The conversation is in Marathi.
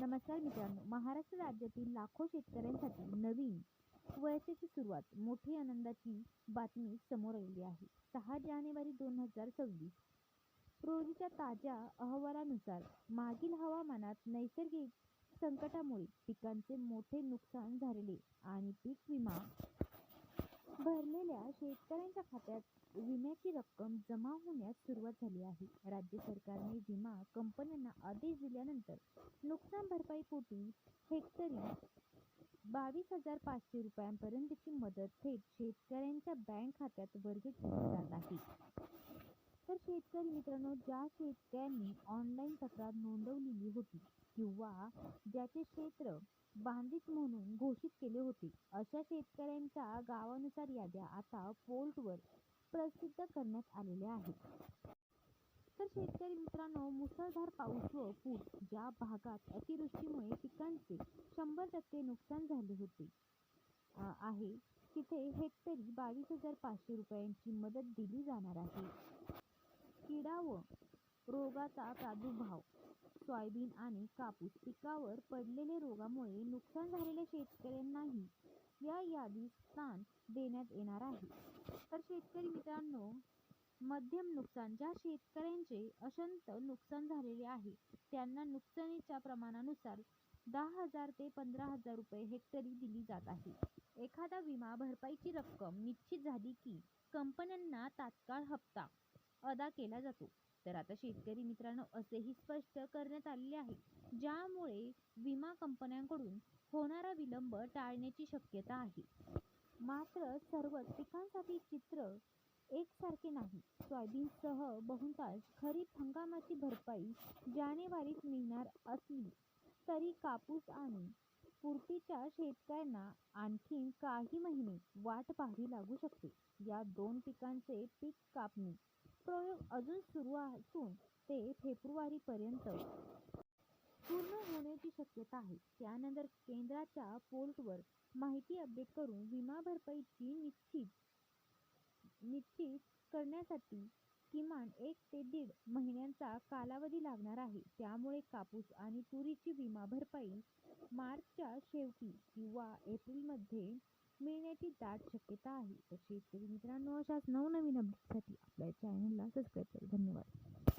नमस्कार मित्रांनो महाराष्ट्र राज्यातील लाखो शेतकऱ्यांसाठी नवीन वर्षाची सुरुवात मोठी आनंदाची बातमी समोर आलेली आहे. सहा जानेवारी दोन हजार सव्वीस रोजीच्या ताज्या अहवालानुसार मागील हवामानात नैसर्गिक संकटामुळे पिकांचे मोठे नुकसान झालेले आणि पीक विमा भरलेल्या शेतकऱ्यांच्या खात्यात विम्याची रक्कम जमा होण्यास सुरुवात झाली आहे. राज्य सरकारने विमा कंपन्यांना आदेश दिल्यानंतर नुकसान भरपाईपोटी हेक्टरी बावीस हजार पाचशे रुपयांपर्यंतची मदत थेट शेतकऱ्यांच्या बँक खात्यात वर्ग केली जात आहे. तर शेतकरी मित्रांनो ज्या शेतकऱ्यांनी ऑनलाईन तक्रार नोंदवलेली होती किंवा ज्याचे क्षेत्र बांधित म्हणून घोषित केले होते. अशा शेतकऱ्यांच्या गावानुसार याद्या आता पोर्टवर प्रसिद्ध करण्यात आलेल्या आहेत. तर शेतकरी मित्रांनो मुसळधार पाऊस व पूर ज्या भागात अतिवृष्टीमुळे पिकांचे शंभर टक्के नुकसान झाले होते आहे. तिथे हेक्टरी बावीस हजार पाचशे रुपयांची मदत दिली जाणार आहे. किडा व रोगाचा प्रादुर्भाव सोयाबीन आणि कापूस पिकावर पडलेले रोगामुळे नुकसान झालेल्या शेतकऱ्यांनाही या यादीत स्थान देण्यात येणार आहे. तर शेतकरी मित्रांनो मध्यम नुकसान ज्या शेतकऱ्यांचे अशंत नुकसान झालेले आहे त्यांना नुकसानीच्या प्रमाणानुसार दहा हजार ते पंधरा हजार रुपये हेक्टरी दिली जात आहे. एखादा विमा भरपाईची रक्कम निश्चित झाली की कंपन्यांना तात्काळ हप्ता अदा केला जातो. तर आता शेतकरी मित्रांनो असेही स्पष्ट करण्यात आलेले आहे. ज्यामुळे विमा कंपन्यांकडून होणारा विलंब टाळण्याची शक्यता आहे. मात्र सर्वच पिकांसाठी चित्र एकसारखे नाही. सोयाबीनसह बहुतांश खरीप हंगामाची भरपाई जानेवारीत मिळणार असली तरी कापूस आणि पूर्तीच्या शेतकऱ्यांना आणखीन काही महिने वाट पाहावी लागू शकते. या दोन पिकांचे पीक कापणी प्रयोग अजून सुरू असून ते फेब्रुवारीपर्यंत पूर्ण होण्याची शक्यता आहे. त्यानंतर केंद्राच्या पोर्टवर माहिती अपडेट करून विमा भरपाईची निश्चित निश्चित करण्यासाठी किमान एक ते दीड महिन्यांचा कालावधी लागणार आहे. त्यामुळे कापूस आणि तुरीची विमा भरपाई मार्चच्या शेवटी किंवा एप्रिलमध्ये मिळण्याची दाट शक्यता आहे. तर शेतकरी मित्रांनो अशाच नवनवीन अपडेटसाठी आपल्या चॅनलला सबस्क्राईब करा. धन्यवाद.